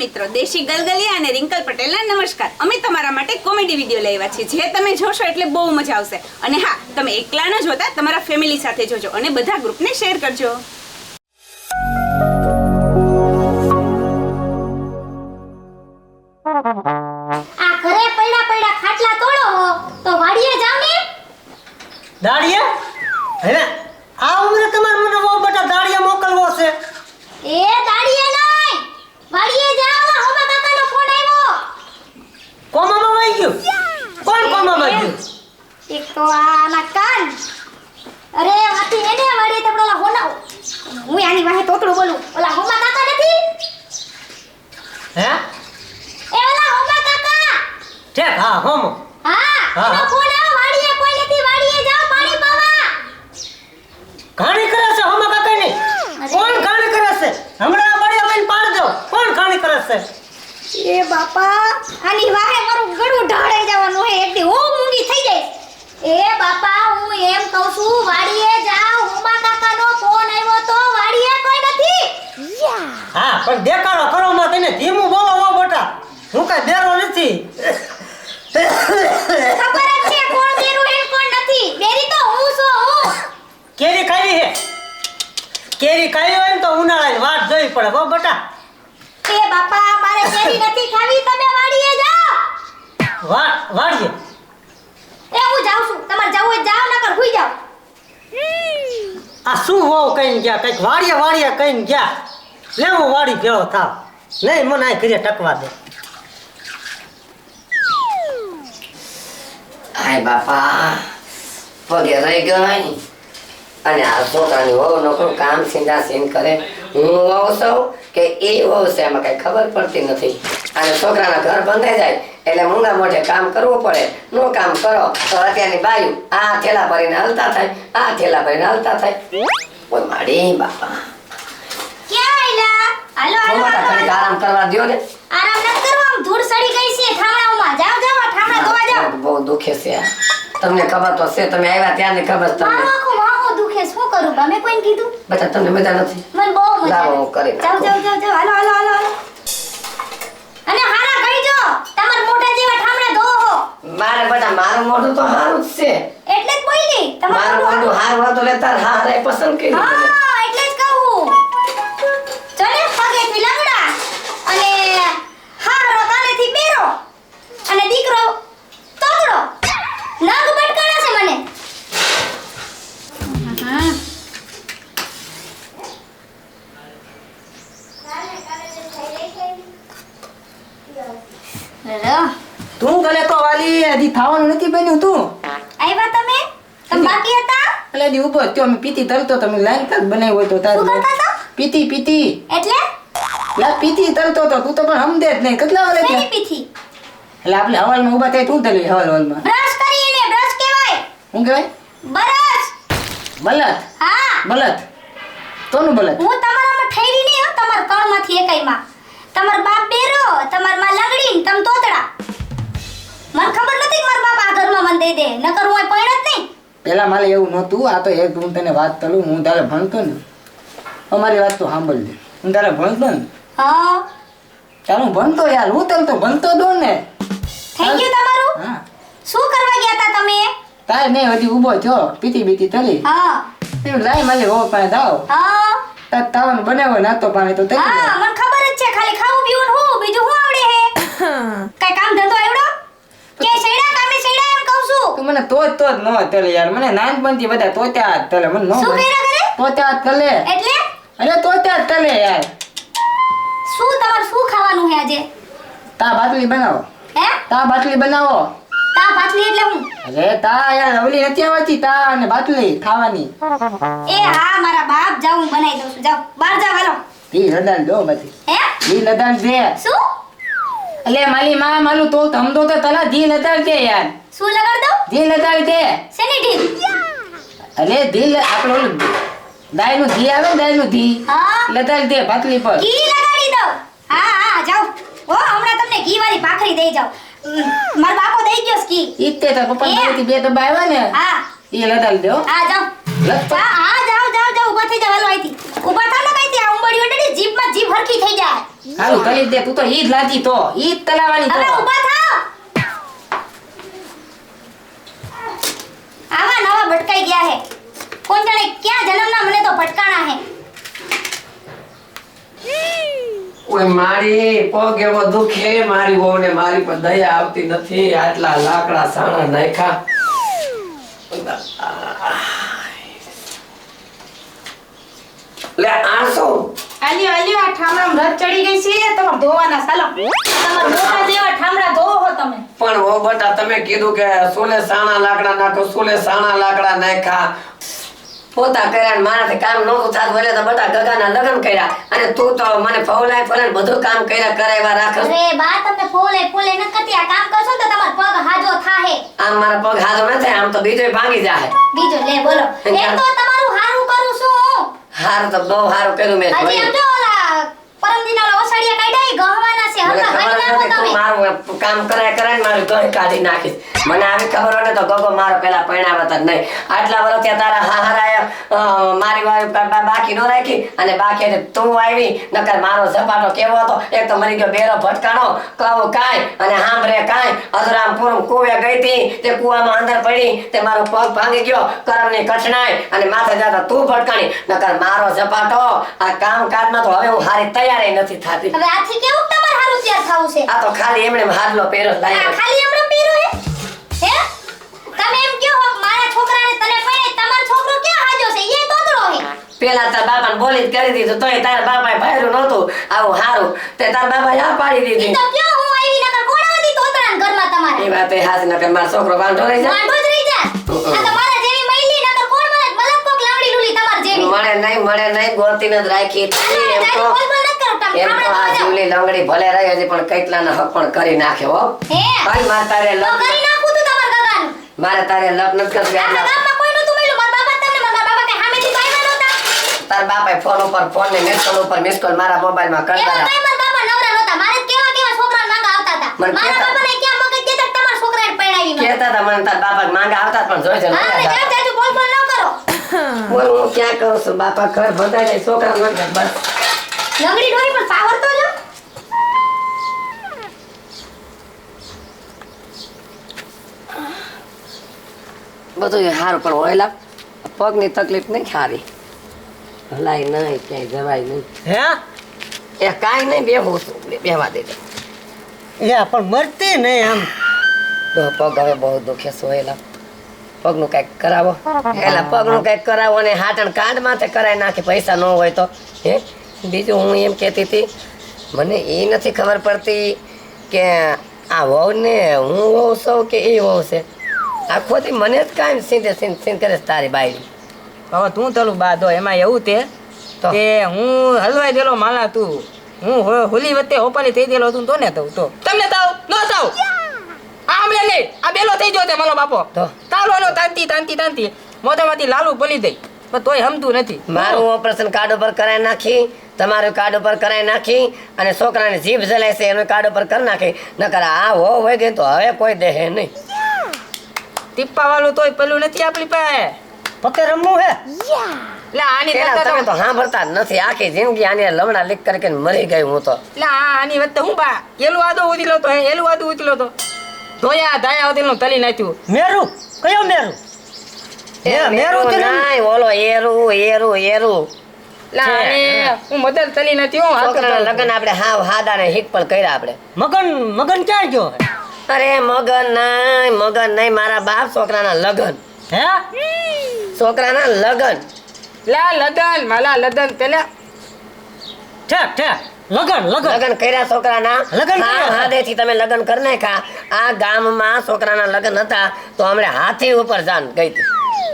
મિત્રો દેશી ગલગલિયા અને રિંકલ પટેલના નમસ્કાર. અમે તમારા માટે કોમેડી વીડિયો લઈ આવ્યા છીએ. જે તમે જોશો એટલે બહુ મજા આવશે. અને હા તમે એકલા ન જોતા તમારા ફેમિલી સાથે જોજો અને બધા ગ્રુપને શેર કરજો. આ ઘરે પડ્યા પડ્યા ખાટલા તોડો તો વાડીએ જાવ ને. દાડીએ? હે આ ઉંમરે તમારે મને બહુ બધા દાડિયા મોકલવો છે એ દાડીએ નહીં વાડીએ જાવ ને હોમા કાકાનો ફોન આવ્યો કોમામાં વહી ગયું કોણ કોમામાં ગયું એક તો આ આના કાન અરે વાતી એને વાડીએ તો ઓલા હોના હું આની વાહે તોતડું બોલું ઓલા હોમા કાકા નથી હે એ ઓલા હોમા કાકા ઠેક હા હોમ હા હા, એનો હા. ફોન આવ્યો વાડીએ કોઈ નથી વાડીએ જાવ પાણી પાવા ઘાણી કરે છે હોમા કાકાની કોણ ઘાણી કરે છે હમણાં મળ્યો બળિયા લઈને પાડ દો કોણ ખાણી કરે છે? એ બાપા આની વાહે મારું ગળું ઢાળે જવાનું હે એટલે હું મૂંગી થઈ જઈશ. એ બાપા હું એમ કહું છું વાડીએ જાવ ઉમા કાકાનો ફોન આવ્યો તો વાડીએ કોઈ નથી. હા પણ દેખાડો કરો માં તને ધીમું બોલો વો બેટા હું કઈ બેરો નથી. ખબર જ છે કોણ બેરું હે કોણ નથી. બેરી તો હું છું હું. કેરી ખાવી હે? કેરી ખાવી હોય ને તો ઉનાળાની જોવી પડે હો બટા. એ બાપા મારે કેરી નથી ખાવી તમે વાડીએ જાઓ. વા વાળીએ એ હું જાઉં છું. તમારે જવું હોય જાઓ નકર હુઈ જાઓ. આ શું હોવ કઈ ગયા? કંઈક વાડીએ વાડીએ કઈ ગયા? લે હું વાડી ભેળો થાવ. નહીં મને આ ઘરે ટકવા દે. હાય બાપા પગે રહી ગઈ અને આ પોતાની વહુ નોકરું કામ સીધા સીન કરે. હું વહુ છું કે એ વહુ છે એમાં કઈ ખબર પડતી નથી. અને છોકરાના ઘર બંધાઈ જાય એટલે મૂંગા મોઢે કામ કરવું પડે. નો કામ કરો તો અત્યારની બાયુ આ થેલા ભરીને હલતા થાય આ થેલા ભરીને હલતા થાય. ઓય માડી બાપા. ક્યાં આયલા? હાલો હું હાલો માતા હાલો, ઘડીક હાલો. આરામ કરવા દ્યો ને. આરામ નથી કરવો ધૂળ સડી ગઈ છે ઠામડાઓમાં જાવ જાવ ઠામડા ધોવા જાવ બહુ દુખે છે તમને ખબર તો છે તમે આવ્યા ત્યારની ખબર તમને. દુખે શું કરું? બા કોઈને કીધું? બધા તમને મજા નથી. મને બહુ મજા લાવો, કરી જાવ જાવ જાઓ જાઓ હાલો હાલો હાલો હાલો. અને હારા કહી જો તમાર મોઢા જેવા ઠામણા ધો હો. મારે બેટા મારું મોઢું તો હારું જ છે. એટલે જ બોલી. તમારું મારું મોઢું સારું હતું એટલે તાર હારે પસંદ કરી હા એટલે જ કહું. ચલે પગેથી લંગડા. અને હારો કાનેથી બેરો અને દીકરો તોતડો નગ બટકાણા છે મને હા હેલો તું ગલે તો વાલી હજી થવાનું નથી બન્યું તું. આવ્યા તમે? તમે બાકી હતા? એટલે દી ઊભો થયો. અમે પીતી તરતો તમે લાઈન કાક બનાવ્યો હોય તો હતા? પીતી પીતી. એટલે? લા પીતી તરતો તો તું તો પણ સમજે જ નહીં. કેટલા વારે પીતી એટલે આપણે હવાલમાં ઊભા થાય તું તલી હવાલ હવાલમાં. બ્રશ કરીને બ્રશ કહેવાય. શું કહેવાય? બ્રશ બલત હા. બલત તોનું બલત હું તમારામાં ઠેરી નહીં હો તમાર કળમાંથી એકાઈમાં તમાર બાપ બેરો તમારમાં લંગડી ને તમ તોતડા. મને ખબર નથી કે મારા બાપ આ ઘરમાં મને દઈ દે. નકર હું પૈણ જ નહીં. પેલા મારે એવું નહોતું. આ તો એક હું તને વાત કરું હું તારે ભણતો ને. અમારી વાત તો સાંભળજે હું તારે ભણતો ને? હા. ચાલ હું ભણતો યાર? હું તને તો ભણતો દો ને. થેન્ક યુ તમારું. હા. શું કરવા ગયા હતા તમે? તારે નહીં હજી ઊભો થયો. પીતી પીતી તલી હા. એમ લાઈ માલે હો પાસે દાવ હા. તાર તાવન બનાવો નાતો પાણી તો તલી હા મને ખબર જ છે. ખાલી ખાવું પીવું ને હું. બીજું હું આવડે હે? કઈ કામ ધંધો આવડો કે સૈડા કામે સૈડા એમ કહું છું. તું મને તો તો ન તલે યાર. મને નાનપણથી બધા તોત્યા જ તલે. મને ન શું કર્યા કરે? તોત્યા જ તલે. એટલે? અરે તોત્યા જ તલે યાર. શું તમારે શું ખાવાનું હે આજે? તા બાટલી બનાવો. હે? તા બાટલી બનાવો. તા ભાતલી એટલે હું? અરે તા યાર ઓલી નથી આવતી. તા અને બાટલી ખાવાની. એ હા મારા બાપ જાઉં બનાવી દઉં છું. બાર બહાર જાવ હાલો. ઈ લદાલ દો બધી. હે? ઈ લદાલ દે. શું? એટલે માલી માં માલું તો તમ તો તલા ધી લદાલ દે યાર? શું લગાડ દઉં? ધી લદાલ દે શેની ઢીલ અલે ધી આપણો દાયનું ઘી આવે ને દાયનું હા. લદાલ દે બાટલી પર? ઘી લગાડી દઉં. હા હા જાઓ ઓ હમણાં તમને ઘી વાળી ભાખરી દઈ જાઓ માર બાપો દઈ ગયો સ્કી ઘી. ઈ જ તે પપ્પા ને બે ડબ્બા આવ્યા ને હા. ઈ લદાલ દો હા. જાઓ હા હા જાઓ જાઓ જાઓ ઊભા થઈ જાવ હાલો અહીંથી. ઊભા થાવ ને કઈથી આ ઉંબડી ઓડડી જીભમાં જીભ હરખી થઈ જાય. તલી જ દે તું તો ઈ જ તો. ઈ જ તલાવાની હવે તો ઊભા થાઓ આવા નવા ભટકાઈ ગયા હે. કોણ જાણે ક્યાં જન્મના મને તો ભટકાણા હે. ઓય મારી પગ એવો દુખે મારી વહુને મારી પર દયા આવતી નથી. આટલા લાકડા સાણા નાખ્યા. લે આલ્યો આલ્યો આ ઠામડામાં રથ ચડી ગઈ છે તમાર ધોવાના સાલો. તમાર મોટા જેવા ઠામડા ધોવો હો તમે. પણ ઓ બટા તમે કીધું કે સોલે સાણા લાકડા નાખો સોલે સાણા લાકડા નાખા પોતા કર્યા ને મારાથી કામ નહોતું થાતું એટલે તો બટા ગગાના લગ્ન કર્યા. અને તું તો મને ફોલાય ફવલાય બધું કામ કર્યા કરાવ્યા રાખે. અરે બા તમે ફોલે ફોલે ન કરતી આ કામ કરશો તો તમાર પગ હાજો થાહે. આમ મારા પગ હાથો ન થાય આમ તો બીજો ભાંગી જાય બીજો લે બોલો. એક તો તમારું હું હારું તો બહુ હારું કર્યું મેં હજી. એમ ઓલા પરમ દિના ઓલા કાઢાય ગહવાના છે. હમણાં ખબર નાખો તમે. મારું કામ કરાય કરાય મારું ઘર કાઢી નાખીશ. મને આવી ખબર હોય તો ગગો મારો પેલા પરણાવત જ નહીં. આટલા વર્ષ તારા હાહારાએ મારી બાકી નો રાખી અને બાકી તું આવી નકર મારો ઝપાટો કેવો હતો? એક તો મરી ગયો બેરો ભટકાણો કહું કાંઈ અને હાંભરે કાંઈ. અધરામપુર પૂરું કુવે ગઈ હતી તે કુવામાં અંદર પડી તે મારો પગ ભાંગી ગયો કરમની કઠણાઈ અને માથે જાતા તું ભટકાણી. નકર મારો ઝપાટો આ કામ કાજમાં તો હવે હું હારી તૈયારી નથી થતી. હવે આથી કેવું તમારે હારું તૈયાર થવું છે? આ તો ખાલી એમણે હાડલો પહેરો આ લાવ્યો. ખાલી એમણે પહેરો હે? હે? તમે એમ કહો મારા છોકરાને તને પડે તમારો છોકરો ક્યાં હાજો છે? એ તોતરો હે. પેલા તાર બાપાને બોલી કરી દીધું તોય તારા બાપાએ ભાયરું નહોતું. આવું હારું. તે તાર બાપાએ આ પાડી દીધી. તો કયો હું આવી નકર કોણ આવતી તોતરાન ઘરમાં તમારે? એ વાત એ હાથ નકર મારો છોકરો વાંઢો રહી જાય. વાંઢો જ રહી જાય. આ તો જેવી મઈલી નકર કોણ મને મલક કોક લાવડી લુલી તમાર જેવી? મળે નહીં મળે નહીં ગોતીને જ રાખી એમ તો એમ તો આ જીવલી લંગડી ભલે રહી હજી પણ કઈકલાના હક પણ કરી નાખ્યો હો. હે? ભાઈ મારે તારે તો કરી નાખું તું તમાર ગગન. મારે તારે જ કરવી આપણા આટલા. ગામમાં કોઈ નતું મળ્યું. મારા બાપા તમને મારા બાપા કે સામેથી તો આવ્યા નતા તાર બાપાએ ફોન ઉપર ફોન ને મિસ કોલ ઉપર મિસ કોલ મારા મોબાઈલમાં કરતા હતા મારા બાપા નવરા નતા મારે કેવા કેવા છોકરા માંગા આવતા હતા. મારા બાપા બાપાને ક્યાં મગજ કે તમારા છોકરાને પડાવી કહેતા હતા મને તાર બાપા માંગા આવતા પણ જોઈ છે હા જાજુ બોલ બોલ ન કરો. બોલ હું ક્યાં કહું છું? બાપા ઘર જાય છોકરા માંગા બસ. લંગડી ડોરી પણ પાવર તો જો. બધું સારું પણ ઓયલા પગની તકલીફ નહીં સારી હલાય નહીં ક્યાંય જવાય નહીં. હે? એ કાંઈ નહીં બેહું છું. બે- બેહવા દેજો. લે પણ મરતી નહીં આમ. તો પગ હવે બહુ દુખે સોયેલા પગનું કંઈક કરાવો. એટલે પગનું કંઈક કરાવો અને હાટણ કાંડ માથે કરાવી નાખે. પૈસા ન હોય તો. હે? બીજું હું એમ કહેતી હતી મને એ નથી ખબર પડતી કે આ વહુને હું વહુ છું કે એ વહુ છે? આખોથી મને જ કાંઈ સીધે સીન સીધ કરે છે તારી બાયડી. હવે તું તલું બાદો એમાં એવું તે? કે હું હલવાઈ દેલો માલા તું. હું હોલી વચ્ચે હોપાલી થઈ ગયેલો તું તો ને તો તો. તમને તાવ ન તાવ આમલે લે આ બેલો થઈ ગયો તે મારો બાપો. તો? તાલો નો તાંતી તાંતી તાંતી. મોઢામાંથી લાલુ પલી દઈ પણ તોય સમતું નથી. મારું ઓપરેશન કાર્ડ ઉપર કરાવી નાખી. તમારું કાર્ડ ઉપર કરાવી નાખી અને છોકરાને જીભ જલાય છે એનું કાર્ડ ઉપર કરી નાખી. નકર આ હો હોય ગઈ તો હવે કોઈ દેહે નહીં. ટીપ્પા વાળું તોય પેલું નથી આપણી પાસે. પતે રમવું હે? એટલે આની તમે તો તો સાંભળતા જ નથી. આખી જિંદગી આની લમણા લીક કરી કરીને મરી ગઈ હું તો. એટલે આ આની વચ્ચે હું બા? એલું આદો ઉતર્યો તો એલું આદો ઉતર્યો તો. ધોયા ધાયા તલી નાખ્યું. મેરું? કયો મેરું? મેરું ઓલો એરું એરું એરું. હું. મદદ તલી નથી હું છોકરાના કરતો. આપણે હાવ હાદા ને હિક પણ કર્યા આપણે. મગન મગન ક્યાં ગયો? અરે મગન નહીં મગન નહીં મારા બાપ છોકરાના લગ્ન. હે? છોકરાના લગ્ન. લા લદન માલા લદન પેલા. ઠેક ઠેક. લગન લગન. લગ્ન કર્યા છોકરાના. લગ્ન કર્યા. હા હાદેથી તમે લગ્ન કરી નાખ્યા. આ ગામમાં છોકરાના લગ્ન હતા તો હમણાં હાથી ઉપર જાન ગઈ હતી.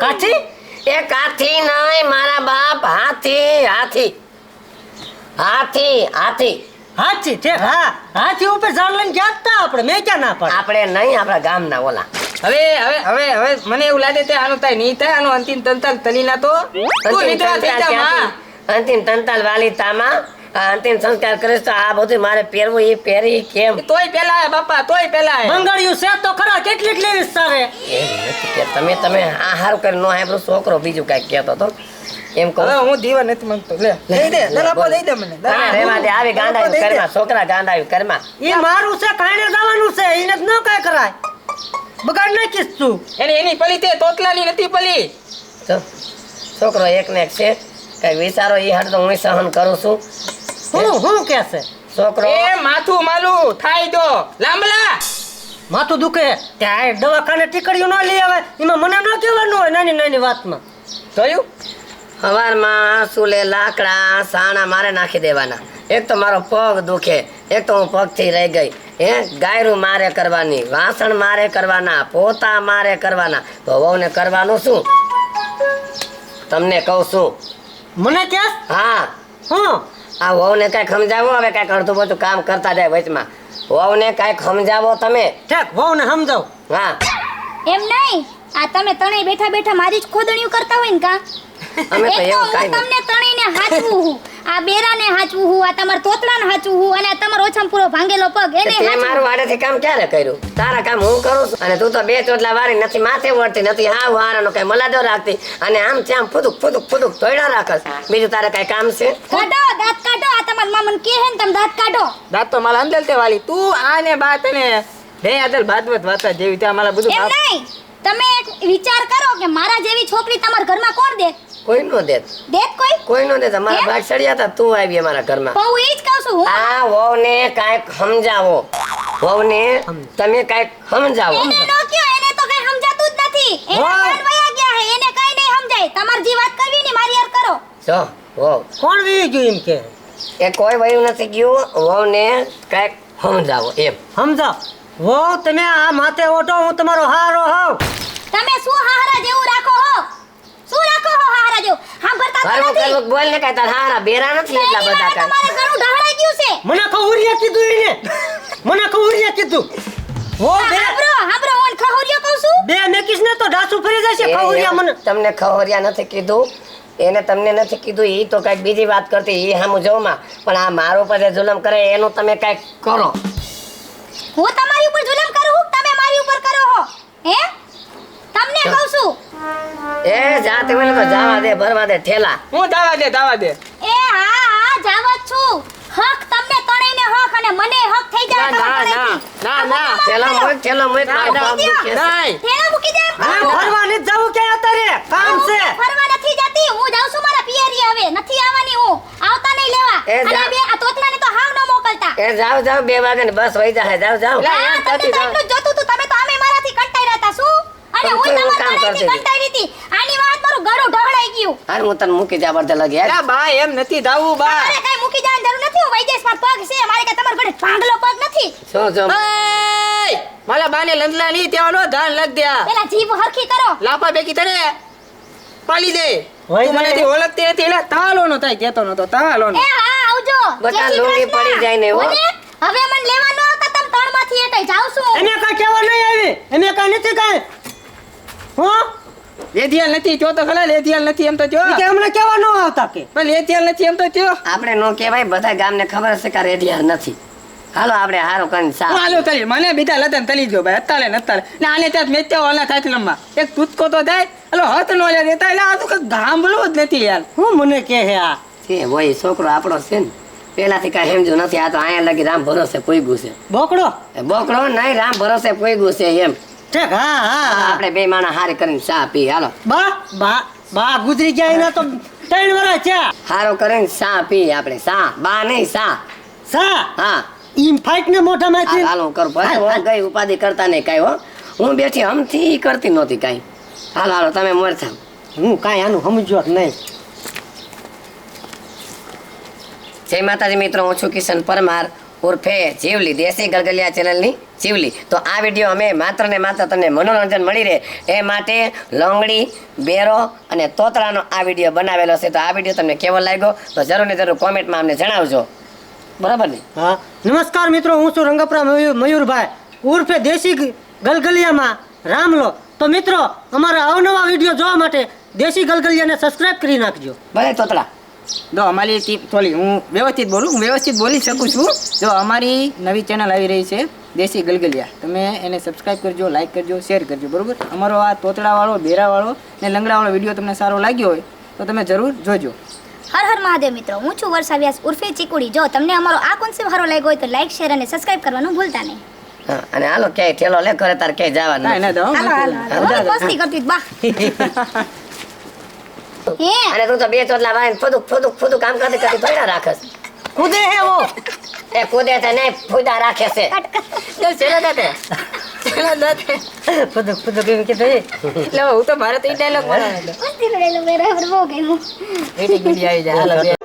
કાચી? એ કાથી નહીં મારા બાપ હાથી હાથી. હાથી હાથી. હાથી ઠેક હા. હાથી ઉપર ઝાડ લઈને ગયા આપણે મેં ક્યાં ના પડે? આપણે નહીં આપણા ગામના ઓલા. હવે હવે હવે હવે મને એવું લાગે છે આનું તાય નહીં થાય આનું અંતિમ તંતલ તલીના તો અંતિમ તંતાલ વાલિતામાં આ અંતિમ સંસ્કાર કરીશ તો આ બધું મારે પહેરવું એ પહેરી કેમ? તોય પેલા હે બાપા તોય પેલા હે. છે તો ખરા કેટલીક લેવીસ તારે કે તમે તમે આ હારું કરી નો સાંભળો છોકરો બીજું કાંઈક કહેતો હતો. એમ કહું. હું દીવા નથી માંગતો. લે દઈ દે બોલ. દઈ દે મને. રેવા દે આવી ગાંડા કરમાં છોકરા ગાંડા કરમાં એ મારું છે કાણે જવાનું છે એને ન કાંઈ કરાય. બગાડ નાખીશ તું. એને એની પલી તે તોતલાની નથી પલી. છોકરો એક ને એક છે કઈ વિચારો એ હાડ તો હું સહન કરું છું. હું હું કે છે? છોકરો. એ માથું માલું થાય તો લાંબલા. માથું દુખે. ત્યાં દવાખાને ટીકડીઓ ન લઈ આવે. એમાં મને ન કહેવાનું હોય નાની નાની વાતમાં. જોયું? સવારમાં સુલે લાકડા સાણા મારે નાખી દેવાના. એક તો મારો પગ દુખે એક તો હું પગથી રહી ગઈ. હે ગાયરું મારે કરવાની વાસણ મારે કરવાના પોતા મારે કરવાના. તો વહુને કરવાનું શું? તમને કહું છું. મને કે હા. હું. આ વહુને કાંઈક સમજાવો હવે કાંઈક અડધું બધું કામ કરતા જાય વચમાં. વહુને કાંઈક સમજાવો તમે? ઠેક વહુ ને સમજાવ. હા. એમ નહીં? આ તમે ત્રણેય બેઠા બેઠા મારી જ ખોદણીઓ કરતા હોય ને કા? અમે તો એવું કાંઈ નથી. તમને ત્રણેયને હાચવું હું. આ બેરાને હાચવું હું આ તમાર તોતડાને હાચવું હું અને તમારો ઓછામાં પૂરો ભાંગેલો પગ એને તે હાચવું મારું આડેથી કામ ક્યારે કર્યું? તારા કામ હું કરું છું? અને તું તો બે ચોટલા વારી નથી માથે વળતી નથી હા વારાનો કઈ મલાદો રાખતી. અને આમ ત્યાં ફૂદુક ફૂદુક ફૂદુક તોડ્યા રાખસ બીજું તારે કઈ કામ છે? કાઢો દાંત કાઢો આ તમારા મામન કે હે ને તમે દાંત કાઢો. દાંત તો મારા અંદર તે વાલી તું આને બાત ને રે આદલ ભાદવત વાતા જેવી ત્યાં મારા બધું એમ નહીં. તમે એક વિચાર કરો કે મારા જેવી છોકરી તમારા ઘરમાં કોણ દે? કોઈ નો દેત. દેત કોઈ? કોઈ નો દેત. અમારા એમ? ભાગ હતા તું આવી અમારા ઘરમાં. બહુ એ જ કહું છું આ આ વહુને કાંઈક સમજાવો. વહુને તમે કાંઈક સમજાવો. એને નો કયો એને તો કઈ સમજાતું જ નથી. એને વાહ. કાન વયા ગયા હે એને કઈ નહીં સમજાય. તમાર જે વાત કરવી ને મારી યાર કરો. જો વહુ. કોણ વી ગયું એમ કે? એ કોઈ વયું નથી ગયું. વહુને કાંઈક સમજાવો એમ. સમજાવ. વહુ તમે આ માથે ઓટો હું તમારો હારો હોઉં. તમે શું હારા જેવું હો રાખો હો? હારા જેવું. સાંભળતા તો નથી. બોલ ને કાંઈ હારા બેરા નથી એટલા બધા કાંઈ. તમારે ઘણું ઢહળાઈ ગયું છે. મને ખવરિયા કીધું એને. મને ખવરિયા કીધું. વો બે. હાંભળો હાંભળો હું ખહુરિયો કહું છું. બે મેકીશ ને તો ઢાસુ ફરી જશે ખવરિયા મને. તમને ખવરિયા નથી કીધું. એને તમને નથી કીધું એ તો કંઈક બીજી વાત કરતી એ સામું જોમાં. પણ આ મારો પર જુલમ કરે એનું તમે કંઈક કરો. હું તમારી ઉપર જુલમ કરું? તમે મારી ઉપર કરો હો? હે? તમને કહું છું. એ જાતે મને તો જાવા દે ભરવા દે થેલા. હું દાવા દે દાવા દે. એ હા હા જાવા જ છું. હક તમને ત્રણેયને હક અને મને હક થઈ જાય ના, તમારા ના, ના, ના. થેલા મૂક થેલા મૂક મારો ના. નહીં. થેલા મૂકી દે. હા. ભરવા નથી જવું ક્યાં અત્યારે. કામ હું છે. ભરવા નથી જતી. હું જાઉં છું મારા પિયરી હવે. નથી આવવાની હું. આવતા નહીં લેવા. અને બે આ તોતલાને તો હાવ ન મોકલતા. એ જાવ જાવ બે વાગે બસ વઈ જાય જાવ જાવ લા, હા, એમ તમને થતી તો જાવ. એટલું જ જોતું હતું તમે તો આમે મારાથી કંટાઈ હતા શું અને પણ હું તું એવું તમારા કામ કરતી હતી. આની વાત મારું ગળું ઢવળાઈ ગયું હાલ હું તને મૂકી જા પડતે લગી હાલ. બા એમ નથી દાવું બા મારે કઈ મૂકી જવાની જરૂર નથી હું વૈજેશ મારો પગ છે મારે કઈ તમારા ઘરે ભાંગલો પગ નથી શું શું એય! બાને લંડલા ની ત્યાં ધાન લગ દ્યા પેલા જીભ હરખી કરો લાપા બેકી તને પાલી દે તું મને. થી ઓળખતી નથી એટલે તાલો નો થાય કેતો નતો તાલો નો એ હા આવજો લુંગી. પડી જાય ને, હો. હવે મને લેવાનો ન તમ ત્રણમાંથી એકેય જાઉં છું એને કઈ કહેવા નહીં આવી એને કઈ નથી કઈ હું? લેધિયાલ નથી જો તો ખરા લેધિયાલ નથી એમ તો જો. કે અમને કેવા નો આવતા કે? પણ લેધિયાલ નથી એમ તો જો. આપણે નો કહેવાય બધા ગામને ખબર હશે કે આ નથી. હાલો આપણે હારો કરીને સા હાલો તલી મને બીજા લતન તલી જો ભાઈ અત્તાલે નત્તાલે ને આને ત્યાં મેચ્યા ઓલા થાય લંબા. એક તૂતકો તો થાય હાલો હત નો લે દેતા એટલે આ તો કઈ ગામડું જ નથી યાર. હું મને કે હે આ? છે હોય છોકરો આપણો છે ને પેલાથી કઈ સમજ્યું નથી આ તો અહીંયા લગી રામ ભરોસે પોઈગું છે. બોકડો? બોકડો નહીં રામ ભરોસે પોઈગું છે એમ. ઠેક હા આપણે બે માણા હારે કરીને ચા પી હાલો. બા બા બા ગુજરી ગયા એના તો ત્રણ વર્ષ છે હારો કરીને ચા પી આપણે. ચા બા નહીં ચા. સા હા. ઈમ ફાઈટ ને મોઢા માંથી હાલ કરું. હું ગઈ ઉપાધિ કરતા નહીં કાંઈ હો. હું બેઠી હમથી કરતી નહોતી કાંઈ. હાલો હાલો તમે મોર થાવ. હું કાંઈ આનું સમજ્યો જ નહીં. જય માતાજી મિત્રો હું છું કિશન પરમાર. ઉર્ફે જીવલી દેશી ગલગલિયા ચેનલની જીવલી. તો આ વીડિયો અમે માત્ર ને માત્ર તમને મનોરંજન મળી રહે એ માટે લોંગડી બેરો અને તોતરાનો આ વીડિયો બનાવેલો છે. તો આ વીડિયો તમને કેવો લાગ્યો? તો જરૂર ને જરૂર કોમેન્ટમાં અમને જણાવજો. બરાબર ને? હા. નમસ્કાર મિત્રો હું છું રંગપરા મયુરભાઈ. ઉર્ફે દેશી ગલગલિયામાં રામલો તો મિત્રો અમારા અવનવા વીડિયો જોવા માટે દેશી ગલગલિયાને સબસ્ક્રાઇબ કરી નાખજો. ભલે તોતરા. જો અમારી ટીમ થોડી હું વ્યવસ્થિત બોલું હું વ્યવસ્થિત બોલી શકું છું. જો અમારી નવી ચેનલ આવી રહી છે દેશી ગલગલિયા તમે એને સબસ્ક્રાઈબ કરજો લાઈક કરજો શેર કરજો બરાબર? અમારો આ તોતડાવાળો બેરાવાળો ને લંગડાવાળો વીડિયો તમને સારો લાગ્યો હોય તો તમે જરૂર જોજો. હર હર મહાદેવ મિત્રો હું છું વર્ષા વ્યાસ ઉર્ફે ચીકુડી. જો તમને અમારો આ કોન્સેપ્ટ સારો લાગ્યો હોય તો લાઈક શેર અને સબસ્ક્રાઈબ કરવાનું ભૂલતા નહીં. અને હાલો ક્યાંય ઠેલો લે કરે તાર ક્યાંય જવાનું ના ના દો હાલો હાલો હાલો. કરતી બા. હે અને તું તો બે ચોટલા વાળીને ફુદુક ફુદુક ફુદુક કામ કરતી કરતી પડ્યા રાખસ કૂદે હે વો? એ કૂદે તે નહીં ફૂદા રાખે છે. તો છેલ્લા દાતે ચેલા દાતે ફુદુક ફુદુક એમ કીધું. એટલે હું તો મારે તો એ ડાયલોગ બનાવે મસ્તી મેરા મેં બહુ ગમ્યું. એટી ગીડી આવી જાય. હાલો